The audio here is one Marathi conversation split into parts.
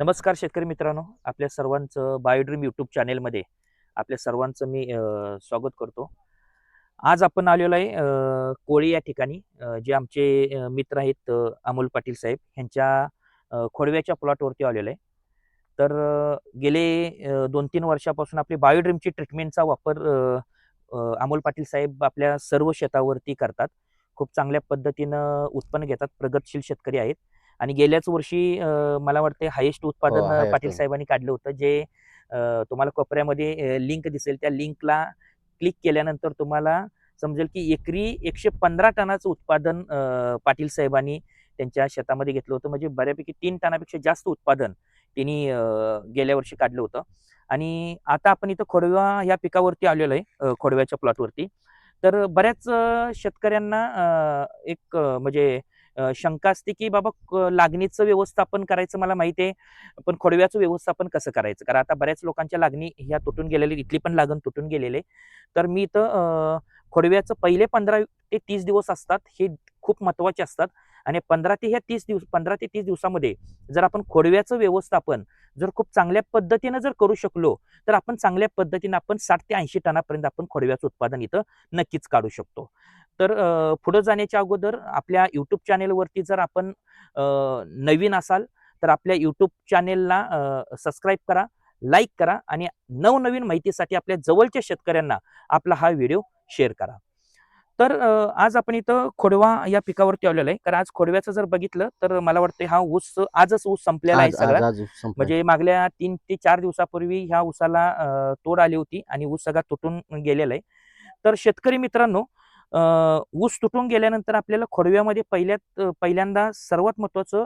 नमस्कार शेतकरी मित्रांनो. आपल्या सर्वांचं बायोड्रीम यूट्यूब चॅनेलमध्ये आपल्या सर्वांचं मी स्वागत करतो. आज आपण आलेलो आहे कोळी या ठिकाणी जे आमचे मित्र आहेत अमोल पाटील साहेब ह्यांच्या खोडव्याच्या प्लॉटवरती आलेलो आहे. तर गेले दोन तीन वर्षापासून आपली बायोड्रीमची ट्रीटमेंटचा वापर अमोल पाटील साहेब आपल्या सर्व शेतावरती करतात. खूप चांगल्या पद्धतीनं उत्पन्न घेतात प्रगतशील शेतकरी आहेत. आणि गेल्याच वर्षी मला वाटते हायेस्ट उत्पादन हो, पाटील. साहेबांनी काढलं होतं जे तुम्हाला कोपऱ्यामध्ये लिंक दिसेल त्या लिंकला क्लिक केल्यानंतर तुम्हाला समजेल की एकरी एकशे पंधरा टनाचं उत्पादन पाटील साहेबांनी त्यांच्या शेतामध्ये घेतलं होतं. म्हणजे बऱ्यापैकी तीन टनापेक्षा जास्त उत्पादन त्यांनी गेल्या वर्षी काढलं होतं. आणि आता आपण इथं खोडवा या पिकावरती आलेलो आहे खोडव्याच्या प्लॉटवरती तर बऱ्याच शेतकऱ्यांना एक म्हणजे शंका असते की बाबा लागणीचं व्यवस्थापन करायचं मला माहिती आहे पण खोडव्याचं व्यवस्थापन कसं करायचं? कारण आता बऱ्याच लोकांच्या लागणी ह्या तुटून गेलेली इथली पण लागण तुटून गेलेले. तर मी इथं खोडव्याचं पहिले पंधरा ते तीस दिवस असतात हे खूप महत्त्वाचे असतात. आणि पंधरा ते ह्या तीस दिवस पंधरा ते तीस दिवसामध्ये जर आपण खोडव्याचं व्यवस्थापन जर खूप चांगल्या पद्धतीनं जर करू शकलो तर आपण चांगल्या पद्धतीनं आपण साठ ते ऐंशी टनापर्यंत आपण खोडव्याचं उत्पादन इथं नक्कीच काढू शकतो. तर पुढे जाण्याच्या अगोदर आपल्या यूट्यूब चॅनेलवरती जर आपण नवीन असाल तर आपल्या यूट्यूब चॅनेलला सबस्क्राईब करा लाईक करा आणि नवनवीन माहितीसाठी आपल्या जवळच्या शेतकऱ्यांना आपला हा व्हिडिओ शेअर करा. तर आज आपण इथं खोडवा या पिकावरती आलेलो आहे. कारण आज खोडव्याचं जर बघितलं तर मला वाटतं हा ऊस आजच ऊस संपलेला आहे सगळा. म्हणजे मागल्या तीन ते चार दिवसापूर्वी ह्या ऊसाला तोड आली होती आणि ऊस सगळा तुटून गेलेला आहे. तर शेतकरी मित्रांनो ऊस तुटून गेल्यानंतर आपल्याला खोडव्यामध्ये पहिल्यात पहिल्यांदा सर्वात महत्वाचं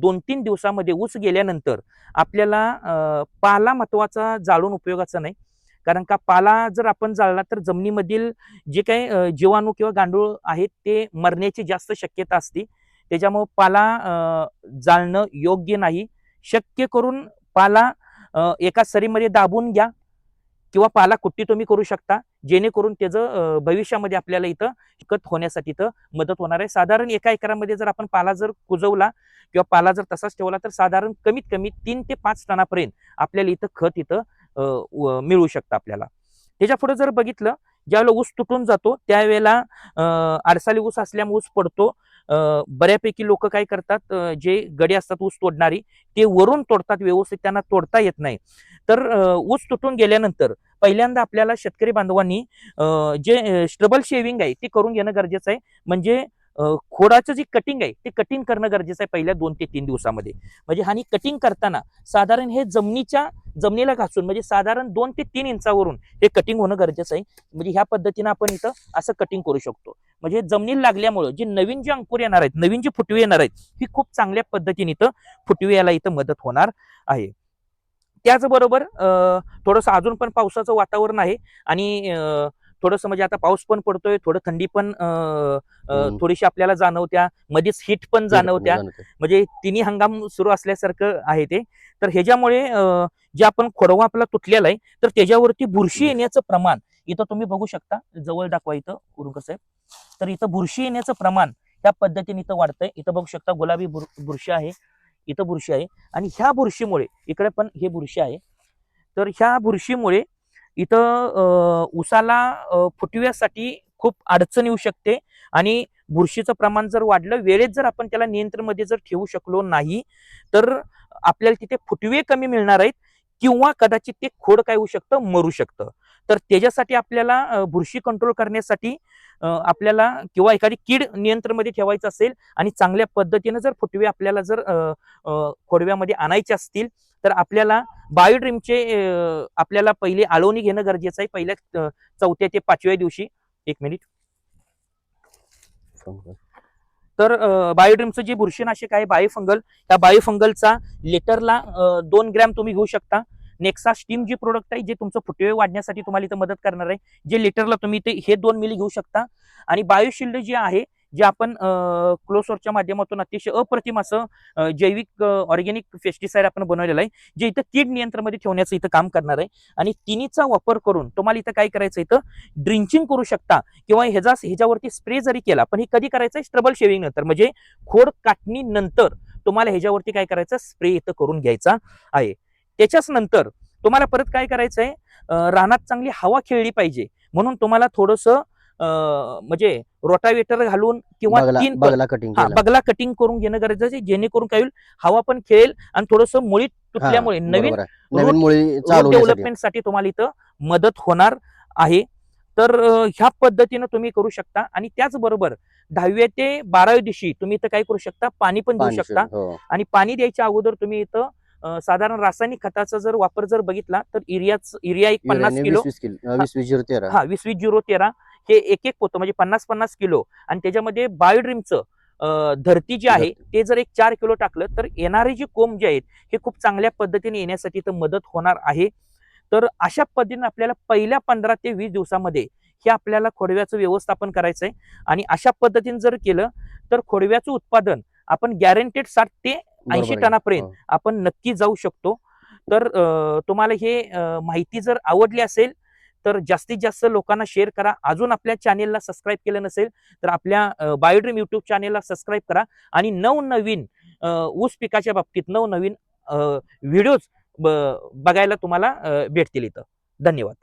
दोन तीन दिवसामध्ये ऊस गेल्यानंतर आपल्याला पाला महत्त्वाचा जाळून उपयोगाचा नाही. कारण का पाला जर आपण जाळला तर जमिनीमधील जे काही जीवाणू किंवा गांडूळ आहेत ते मरण्याची जास्त शक्यता असते. त्याच्यामुळं पाला जाळणं योग्य नाही. शक्य करून पाला एका सरीमध्ये दाबून घ्या. किंवा पाला कुट्टी तुम्ही करू शकता जेणेकरून त्याचं भविष्यामध्ये आपल्याला इथं विकत होण्यासाठी इथं मदत होणार आहे. साधारण एका एकरामध्ये जर आपण पाला जर कुजवला किंवा पाला जर तसाच ठेवला तर साधारण कमीत कमी तीन ते पाच टनापर्यंत आपल्याला इथं खत इथं मिळू शकतं आपल्याला. त्याच्या पुढे जर बघितलं ज्यावेळेला ऊस तुटून जातो त्यावेळेला आरसाली आडसाली ऊस असल्यामुळे ऊस पडतो. बऱ्यापैकी लोक काय करतात जे गडे असतात ऊस तोडणारी ते वरून तोडतात व्यवस्थित त्यांना तोडता येत नाही. तर ऊस तुटून गेल्यानंतर पहिल्यांदा आपल्याला शेतकरी बांधवांनी जे स्ट्रबल शेविंग आहे ते करून घेणं गरजेचं आहे. म्हणजे खोडाचं जे कटिंग आहे ते कटिंग करणं गरजेचं आहे पहिल्या दोन ते तीन दिवसामध्ये. म्हणजे आणि कटिंग करताना साधारण हे जमिनीच्या जमिनीला घासून म्हणजे साधारण दोन ते तीन इंचावरून हे कटिंग होणं गरजेचं आहे. म्हणजे ह्या पद्धतीनं आपण इथं असं कटिंग करू शकतो. म्हणजे जमिनीला लागल्यामुळं जे नवीन जे अंकुर येणार आहेत नवीन जे फुटवे येणार आहेत ही खूप चांगल्या पद्धतीने इथं फुटवे याला इथं मदत होणार आहे. त्याचबरोबर अ, थोडंसं अजून पण पावसाचं वातावरण आहे आणि अ, थोडंसं म्हणजे आता पाऊस पण पडतोय थोडं थंडी पण. थोडीशी आपल्याला जाणवत्या मध्येच हिट पण जाणवत्या. म्हणजे तिन्ही हंगाम सुरू असल्यासारखं आहे ते तर ह्याच्यामुळे जे आपण खोडवा आपला तुटलेला आहे तर त्याच्यावरती बुरशी. येण्याचं प्रमाण इथं तुम्ही बघू शकता जवळ दाखवा इथं उरुक साहेब तर इथं बुरशी येण्याचं प्रमाण त्या पद्धतीने इथं वाढतंय इथं बघू शकता गुलाबी बुर बुरशी आहे इथं बुरशी आहे. आणि ह्या बुरशीमुळे इकडे पण हे बुरशी आहे. तर ह्या बुरशीमुळे इथं उसाला फुटव्यासाठी खूप अडचण येऊ शकते. आणि बुरशीचं प्रमाण जर वाढलं वेळेत जर आपण त्याला नियंत्रणमध्ये जर ठेवू शकलो नाही तर आपल्याला तिथे फुटवे कमी मिळणार आहेत किंवा कदाचित ते खोड काय होऊ शकतं मरू शकतं. तर त्याच्यासाठी आपल्याला बुरशी कंट्रोल करण्यासाठी आपल्याला किंवा एखादी कीड नियंत्रणमध्ये ठेवायचं असेल आणि चांगल्या पद्धतीनं जर फुटवे आपल्याला जर खोडव्यामध्ये आणायचे असतील तर आपल्याला बायोड्रीमचे आपल्याला पहिले आळवणी घेणं गरजेचं आहे. पहिल्या चौथ्या ते पाचव्या दिवशी. एक मिनिट. तर बायोड्रीमचं जे बुरशीनाशक आहे बायोफंगल त्या बायोफंगलचा लिटरला दोन ग्रॅम तुम्ही घेऊ शकता. नेक्सा स्टीम जी प्रोडक्ट आहे जे तुमचं फुटवे वाढण्यासाठी तुम्हाला इथं मदत करणार आहे जे लिटरला तुम्ही ते हे दोन मिली घेऊ शकता. आणि बायोशिल्ड जे आहे जे आपण क्लोसोरच्या माध्यमातून अतिशय अप्रतिम असं जैविक ऑर्गॅनिक पेस्टिसाइड आपण बनवलेलं आहे जे इथं कीड नियंत्रणामध्ये ठेवण्याचं इथं काम करणार आहे. आणि तिन्हीचा वापर करून तुम्हाला इथं काय करायचं इथं ड्रिंचिंग करू शकता किंवा ह्याचा ह्याच्यावरती स्प्रे जरी केला पण हे कधी करायचं आहे स्ट्रबल शेविंग नंतर. म्हणजे खोड काटणी नंतर तुम्हाला ह्याच्यावरती काय करायचं स्प्रे इथं करून घ्यायचा आहे. त्याच्याच नंतर तुम्हाला परत काय करायचं आहे रानात चांगली हवा खेळली पाहिजे. म्हणून तुम्हाला थोडस म्हणजे रोटावेटर घालून किंवा तीन बगला कटिंग हा बगला कटिंग करून घेणं गरजेचं आहे जेणेकरून काय होईल? हवा पण खेळेल आणि थोडस मुळी तुटल्यामुळे नवीन चालू डेव्हलपमेंटसाठी तुम्हाला इथं मदत होणार आहे. तर ह्या पद्धतीनं तुम्ही करू शकता आणि त्याचबरोबर दहाव्या ते बाराव्या दिवशी तुम्ही इथं काय करू शकता? पाणी पण देऊ शकता. हो. आणि पाणी द्यायच्या अगोदर तुम्ही इथं साधारण रासायनिक खताचा जर वापर जर बघितला तर युरियाच युरिया एक पन्नास किलो. हा वीस वीस झिरो तेरा. हे एक एक पोतं म्हणजे पन्नास पन्नास किलो. आणि त्याच्यामध्ये बायोड्रीमचं धरती जी आहे ते जर एक चार किलो टाकलं तर येणारे जे कोंब जे आहेत हे खूप चांगल्या पद्धतीने येण्यासाठी तर मदत होणार आहे. तर अशा पद्धतीने आपल्याला पहिल्या पंधरा ते वीस दिवसामध्ये हे आपल्याला खोडव्याचं व्यवस्थापन करायचं आहे आणि अशा पद्धतीने जर केलं तर खोडव्याचं उत्पादन आपण गॅरंटेड साठ ते ऐंशी. टनापर्यंत हो. आपण नक्की जाऊ शकतो. तर तुम्हाला हे माहिती जर आवडली असेल तर जास्तीत जास्त लोकांना शेअर करा. अजून आपल्या चॅनेलला सबस्क्राईब केलं नसेल तर आपल्या बायोड्रीम युट्यूब चॅनेलला सबस्क्राईब करा. आणि नवनवीन ऊस पिकाच्या बाबतीत नवनवीन व्हिडिओज बघायला तुम्हाला भेटतील इथं. धन्यवाद.